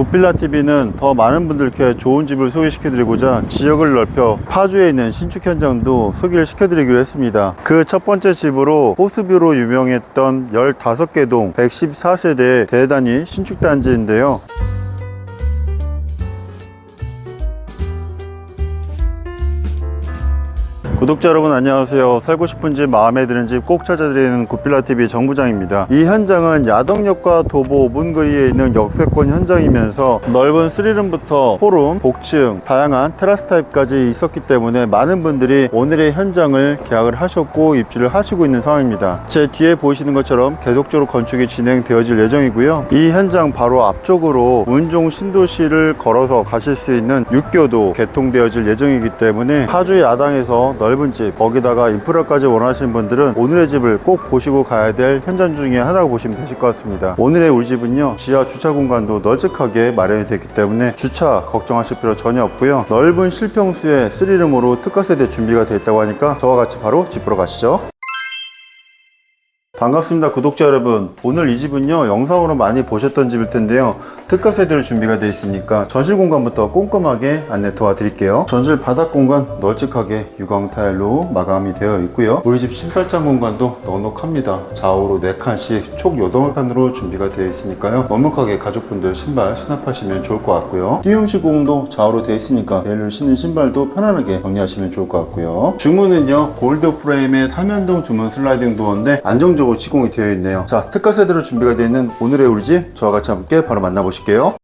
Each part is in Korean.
굿빌라TV는 더 많은 분들께 좋은 집을 소개시켜드리고자 지역을 넓혀 파주에 있는 신축 현장도 소개를 시켜드리기로 했습니다. 그 첫 번째 집으로 호수뷰로 유명했던 15개 동 114세대 대단히 신축 단지인데요. 구독자 여러분 안녕하세요. 살고 싶은 집, 마음에 드는 집 꼭 찾아드리는 굿빌라TV 정부장입니다. 이 현장은 야덕역과 도보 5분 거리에 있는 역세권 현장이면서 넓은 스리룸부터 포룸, 복층, 다양한 테라스 타입까지 있었기 때문에 많은 분들이 오늘의 현장을 계약을 하셨고 입주를 하시고 있는 상황입니다. 제 뒤에 보이시는 것처럼 계속적으로 건축이 진행되어질 예정이고요. 이 현장 바로 앞쪽으로 운종 신도시를 걸어서 가실 수 있는 육교도 개통되어질 예정이기 때문에 파주 야당에서 넓은 집 거기다가 인프라까지 원하시는 분들은 오늘의 집을 꼭 보시고 가야 될 현장 중에 하나라고 보시면 되실 것 같습니다. 오늘의 우리 집은요 지하 주차 공간도 널찍하게 마련이 됐기 때문에 주차 걱정하실 필요 전혀 없고요. 넓은 실평수에 3룸으로 특가 세대 준비가 되어 있다고 하니까 저와 같이 바로 집 보러 가시죠. 반갑습니다 구독자 여러분. 오늘 이 집은요 영상으로 많이 보셨던 집일 텐데요. 특가 세대로 준비가 되어 있으니까 전실 공간부터 꼼꼼하게 안내 도와드릴게요. 전실 바닥 공간 널찍하게 유광 타일로 마감이 되어 있고요. 우리 집 신발장 공간도 넉넉합니다. 좌우로 4칸씩 총 8칸으로 준비가 되어 있으니까요. 넉넉하게 가족분들 신발 수납하시면 좋을 것 같고요. 띠용 시공도 좌우로 되어 있으니까 내일 신는 신발도 편안하게 정리하시면 좋을 것 같고요. 주문은요 골드 프레임의 3연동 주문 슬라이딩 도어인데 안정적으로 시공이 되어 있네요. 자 특가 세대로 준비가 되어 있는 오늘의 우리 집 저와 같이 함께 바로 만나보실게요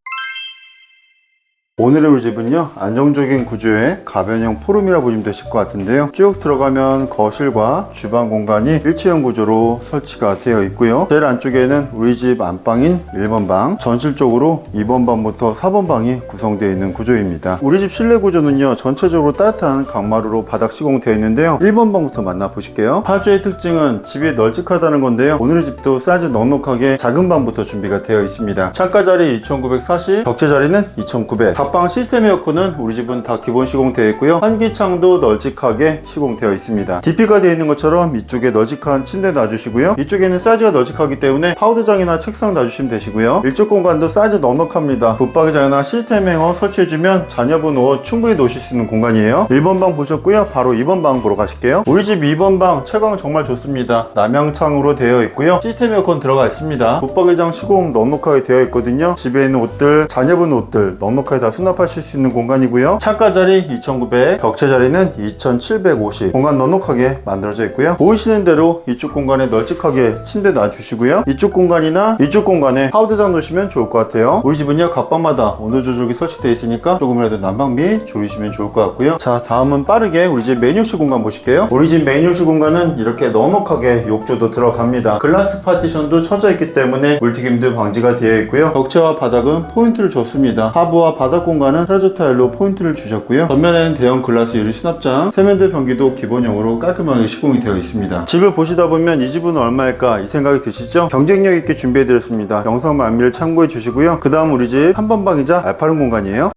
오늘의 우리 집은요 안정적인 구조의 가변형 포룸이라 보시면 되실 것 같은데요. 쭉 들어가면 거실과 주방 공간이 일체형 구조로 설치가 되어 있고요. 제일 안쪽에는 우리 집 안방인 1번 방 전실 쪽으로 2번 방부터 4번 방이 구성되어 있는 구조입니다. 우리 집 실내 구조는요 전체적으로 따뜻한 강마루로 바닥 시공되어 있는데요. 1번 방부터 만나보실게요. 파주의 특징은 집이 널찍하다는 건데요. 오늘의 집도 사이즈 넉넉하게 작은 방부터 준비가 되어 있습니다. 창가 자리 2940 격재 자리는 2900 답방 시스템 에어컨은 우리 집은 다 기본 시공되어 있고요. 환기창도 널찍하게 시공되어 있습니다. DP가 되어 있는 것처럼 이쪽에 널찍한 침대 놔주시고요. 이쪽에는 사이즈가 널찍하기 때문에 파우더장이나 책상 놔주시면 되시고요. 일쪽 공간도 사이즈 넉넉합니다. 붙박이장이나 시스템 행어 설치해주면 자녀분 옷 충분히 놓으실 수 있는 공간이에요. 1번 방 보셨고요. 바로 2번 방 보러 가실게요. 우리 집 2번 방 채광 정말 좋습니다. 남향창으로 되어 있고요. 시스템 에어컨 들어가 있습니다. 붙박이장 시공 넉넉하게 되어 있거든요. 집에 있는 옷들, 자녀분 옷들 넉넉하게 다 수납하실 수 있는 공간이고요. 창가 자리 2900, 벽체 자리는 2750. 공간 넉넉하게 만들어져 있고요. 보이시는 대로 이쪽 공간에 널찍하게 침대 놔주시고요. 이쪽 공간이나 이쪽 공간에 파우더장 놓으시면 좋을 것 같아요. 우리 집은요 각방마다 온도 조절기 설치되어 있으니까 조금이라도 난방비 조이시면 좋을 것 같고요. 자 다음은 빠르게 우리 집 메뉴실 공간 보실게요. 우리 집 메뉴실 공간은 이렇게 넉넉하게 욕조도 들어갑니다. 글라스 파티션도 쳐져 있기 때문에 물튀김도 방지가 되어 있고요. 벽체와 바닥은 포인트를 줬습니다. 하부와 바닥 공간은 트라조 타일로 포인트를 주셨고요. 전면에는 대형 글라스 유리 수납장, 세면대 변기도 기본형으로 깔끔하게 시공이 되어 있습니다. 집을 보시다 보면 이 집은 얼마일까 이 생각이 드시죠? 경쟁력 있게 준비해드렸습니다. 영상 만미를 참고해 주시고요. 그 다음 우리 집 3번 방이자 알파룸 공간이에요.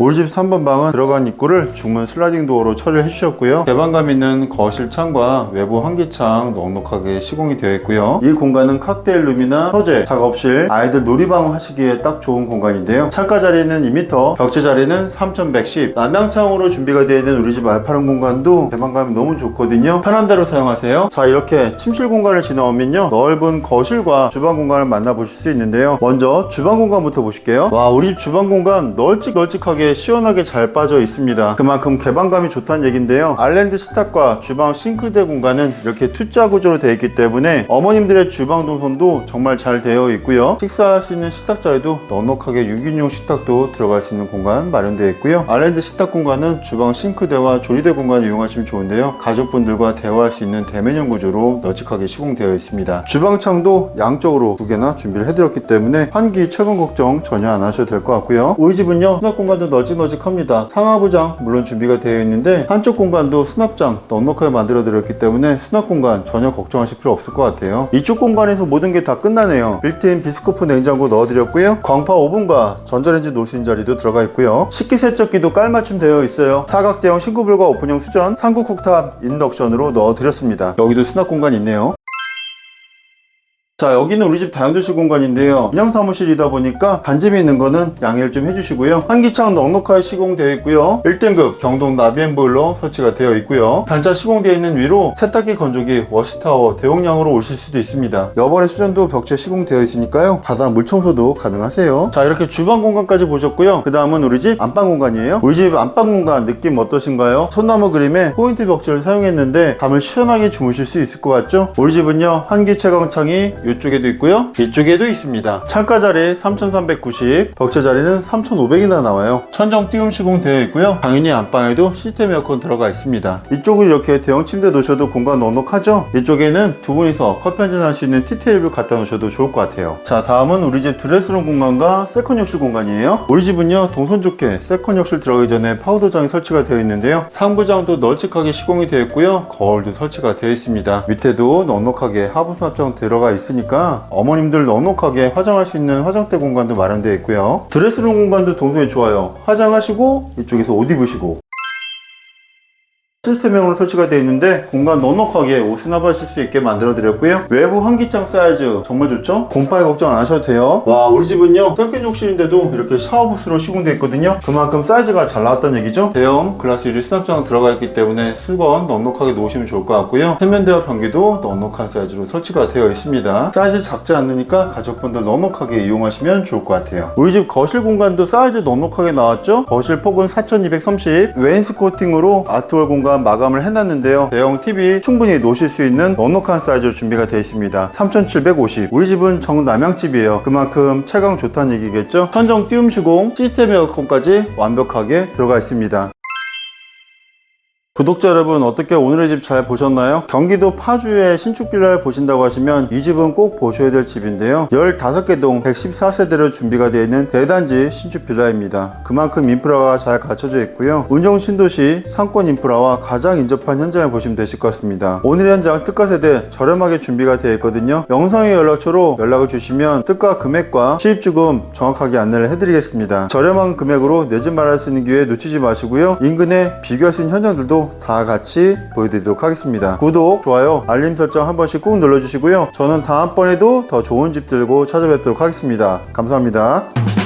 우리 집 3번 방은 들어간 입구를 중문 슬라이딩 도어로 처리를 해주셨고요. 개방감 있는 거실 창과 외부 환기창 넉넉하게 시공이 되어 있고요. 이 공간은 칵테일 룸이나 서재, 작업실, 아이들 놀이방 하시기에 딱 좋은 공간인데요. 창가 자리는 2m, 벽체 자리는 3110. 남향창으로 준비가 되어 있는 우리 집 알파룸 공간도 개방감이 너무 좋거든요. 편한 대로 사용하세요. 자 이렇게 침실 공간을 지나오면요. 넓은 거실과 주방 공간을 만나보실 수 있는데요. 먼저 주방 공간부터 보실게요. 와 우리 집 주방 공간 널찍널찍하게 시원하게 잘 빠져 있습니다. 그만큼 개방감이 좋다는 얘긴데요. 아일랜드 식탁과 주방 싱크대 공간은 이렇게 T자 구조로 되어 있기 때문에 어머님들의 주방 동선도 정말 잘 되어 있고요. 식사할 수 있는 식탁 자리도 넉넉하게 6인용 식탁도 들어갈 수 있는 공간 마련되어 있고요. 아일랜드 식탁 공간은 주방 싱크대와 조리대 공간을 이용하시면 좋은데요. 가족분들과 대화할 수 있는 대면형 구조로 널찍하게 시공되어 있습니다. 주방창도 양쪽으로 두 개나 준비를 해드렸기 때문에 환기 최근 걱정 전혀 안 하셔도 될 것 같고요. 우리 집은요 수납 공간도 널찍널찍합니다. 상하부장 물론 준비가 되어 있는데 한쪽 공간도 수납장 넉넉하게 만들어 드렸기 때문에 수납 공간 전혀 걱정하실 필요 없을 것 같아요. 이쪽 공간에서 모든 게 다 끝나네요. 빌트인 비스코프 냉장고 넣어 드렸고요. 광파 오븐과 전자레인지 있는 자리도 들어가 있고요. 식기세척기도 깔맞춤 되어 있어요. 사각대형 싱크볼과 오픈형 수전, 상구 쿡탑 인덕션으로 넣어 드렸습니다. 여기도 수납 공간 있네요. 자 여기는 우리 집 다용도실 공간인데요. 그냥 사무실이다 보니까 반점이 있는 거는 양해를 좀 해주시고요. 환기창 넉넉하게 시공되어 있고요. 1등급 경동 나비엔 보일러 설치가 되어 있고요. 단차 시공되어 있는 위로 세탁기 건조기 워시타워 대용량으로 오실 수도 있습니다. 여번에 수전도 벽체 시공되어 있으니까요. 바닥 물 청소도 가능하세요. 자 이렇게 주방 공간까지 보셨고요. 그 다음은 우리 집 안방 공간이에요. 우리 집 안방 공간 느낌 어떠신가요? 소나무 그림에 포인트 벽체를 사용했는데 밤을 시원하게 주무실 수 있을 것 같죠? 우리 집은요 한기 채광창이 이쪽에도 있고요. 이쪽에도 있습니다. 창가 자리 3390 벽체 자리는 3500이나 나와요. 천정 띄움 시공 되어 있고요. 당연히 안방에도 시스템 에어컨 들어가 있습니다. 이쪽을 이렇게 대형 침대 놓으셔도 공간 넉넉하죠? 이쪽에는 두 분이서 커피 한잔 할 수 있는 티테이블 갖다 놓으셔도 좋을 것 같아요. 자 다음은 우리 집 드레스룸 공간과 세컨 욕실 공간이에요. 우리 집은요 동선 좋게 세컨 욕실 들어가기 전에 파우더장이 설치가 되어 있는데요. 상부장도 널찍하게 시공이 되어 있고요. 거울도 설치가 되어 있습니다. 밑에도 넉넉하게 하부 수납장 들어가 있으니 까 어머님들 넉넉하게 화장할 수 있는 화장대 공간도 마련되어 있고요. 드레스룸 공간도 동선이 좋아요. 화장하시고 이쪽에서 옷 입으시고 시스템형으로 설치가 되어 있는데 공간 넉넉하게 옷 수납하실 수 있게 만들어 드렸고요. 외부 환기창 사이즈 정말 좋죠? 곰팡이 걱정 안 하셔도 돼요. 와 우리 집은요. 세컨 욕실인데도 이렇게 샤워부스로 시공되어 있거든요. 그만큼 사이즈가 잘 나왔다는 얘기죠? 대형 글라스 유리 수납장 들어가 있기 때문에 수건 넉넉하게 놓으시면 좋을 것 같고요. 세면대와 변기도 넉넉한 사이즈로 설치가 되어 있습니다. 사이즈 작지 않으니까 가족분들 넉넉하게 이용하시면 좋을 것 같아요. 우리 집 거실 공간도 사이즈 넉넉하게 나왔죠? 거실 폭은 4230 웨인스 코팅으로 아트월 공간 마감을 해놨는데요. 대형 TV 충분히 놓으실 수 있는 넉넉한 사이즈로 준비가 되어 있습니다. 3750 우리 집은 정남향집이에요. 그만큼 채광 좋다는 얘기겠죠? 천정 띄움 시공 시스템 에어컨까지 완벽하게 들어가 있습니다 구독자 여러분 어떻게 오늘의 집 잘 보셨나요? 경기도 파주의 신축 빌라를 보신다고 하시면 이 집은 꼭 보셔야 될 집인데요. 15개 동 114세대로 준비가 되어 있는 대단지 신축 빌라입니다. 그만큼 인프라가 잘 갖춰져 있고요. 운정 신도시 상권 인프라와 가장 인접한 현장을 보시면 되실 것 같습니다. 오늘 현장 특가 세대 저렴하게 준비가 되어 있거든요. 영상의 연락처로 연락을 주시면 특가 금액과 시입주금 정확하게 안내를 해드리겠습니다. 저렴한 금액으로 내집 말할 수 있는 기회 놓치지 마시고요. 인근에 비교할 수 있는 현장들 도 다 같이 보여드리도록 하겠습니다. 구독, 좋아요, 알림 설정 한 번씩 꾹 눌러주시고요. 저는 다음번에도 더 좋은 집 들고 찾아뵙도록 하겠습니다. 감사합니다.